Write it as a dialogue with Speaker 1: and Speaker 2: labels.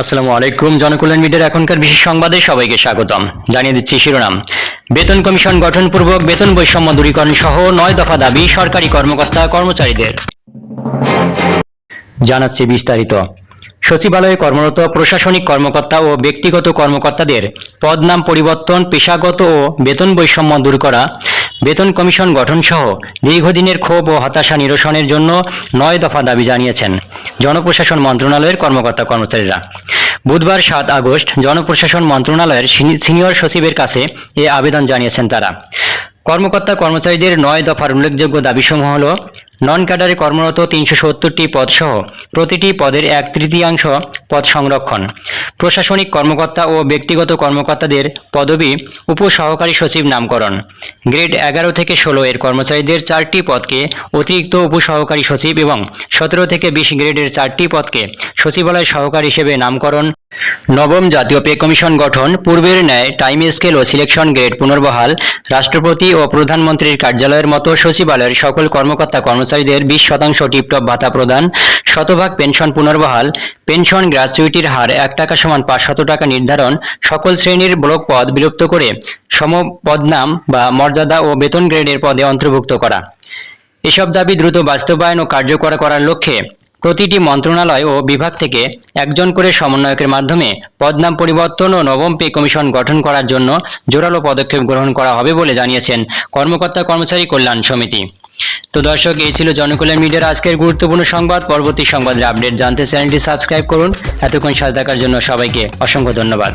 Speaker 1: আসসালামু আলাইকুম। জনকল্যাণ মিডিয়ার এখনকার বিশেষ সংবাদে সবাইকে স্বাগতম। জানিয়ে দিচ্ছি শিরোনাম। বেতন কমিশন গঠনপূর্বক বেতন বৈষম্য দূরীকরণ সহ নয় দফা দাবি সরকারি কর্মকর্তা কর্মচারীদের। জানাচ্ছি বিস্তারিত। সচিবালয়ে কর্মরত প্রশাসনিক কর্মকর্তা ও ব্যক্তিগত কর্মকর্তাদের পদ নাম পরিবর্তন, পেশাগত ও বেতন বৈষম্য দূর করা বেতন কমিশন গঠন সহ দীর্ঘদিনের ক্ষোভ ও হতাশা নিরসনের জন্য নয় দফা দাবি জানিয়েছেন জনপ্রশাসন মন্ত্রণালয়ের কর্মকর্তা কর্মচারীরা। বুধবার সাত আগস্ট জনপ্রশাসন মন্ত্রণালয়ের সিনিয়র সচিবের কাছে এ আবেদন জানিয়েছেন তারা। কর্মকর্তা কর্মচারীদের নয় দফার উল্লেখযোগ্য দাবিসমূহ হল নন ক্যাডারে কর্মরত তিনশো সত্তরটি পদসহ প্রতিটি পদের এক তৃতীয়াংশ পদ সংরক্ষণ। প্রশাসনিক কর্মকর্তা ও ব্যক্তিগত কর্মকর্তাদের পদবি উপসহকারী সচিব নামকরণ। গ্রেড এগারো থেকে ষোলো এর কর্মচারীদের চারটি পদকে অতিরিক্ত উপসহকারী সচিব এবং সতেরো থেকে বিশ গ্রেডের চারটি পদকে সচিবালয় সহকারী হিসেবে নামকরণ নবম জাতীয় পে কমিশন গঠন, পূর্বের ন্যায় টাইম স্কেল ও সিলেকশন গ্রেড পুনর্বহাল, রাষ্ট্রপতি ও প্রধানমন্ত্রীর কার্যালয়ের মতো সচিবালয়ের সকল কর্মকর্তা কর্মচারীদের বিশ শতাংশ টিপটপ ভাতা প্রদান, শতভাগ পেনশন পুনর্বহাল, পেনশন গ্র্যাচুইটির হার এক টাকা সমান পাঁচশত টাকা নির্ধারণ, সকল শ্রেণির ব্লক পদ বিলুপ্ত করে সম পদনাম বা মর্যাদা ও বেতন গ্রেডের পদে অন্তর্ভুক্ত করা। এসব দাবি দ্রুত বাস্তবায়ন ও কার্যকর করার লক্ষ্যে প্রতিটি মন্ত্রণালয় ও বিভাগ থেকে একজন করে সমন্বয়কের মাধ্যমে পদনাম পরিবর্তন ও নবম পে কমিশন গঠন করার জন্য জোরালো পদক্ষেপ গ্রহণ করা হবে বলে জানিয়েছেন কর্মকর্তা কর্মচারী কল্যাণ সমিতি। তো দর্শক, এই ছিল জনকল্যাণ মিডিয়ার আজকের গুরুত্বপূর্ণ সংবাদ। পরবর্তী সংবাদের আপডেট জানতে চ্যানেলটি সাবস্ক্রাইব করুন। এতক্ষণ সাথে থাকার জন্য সবাইকে অসংখ্য ধন্যবাদ।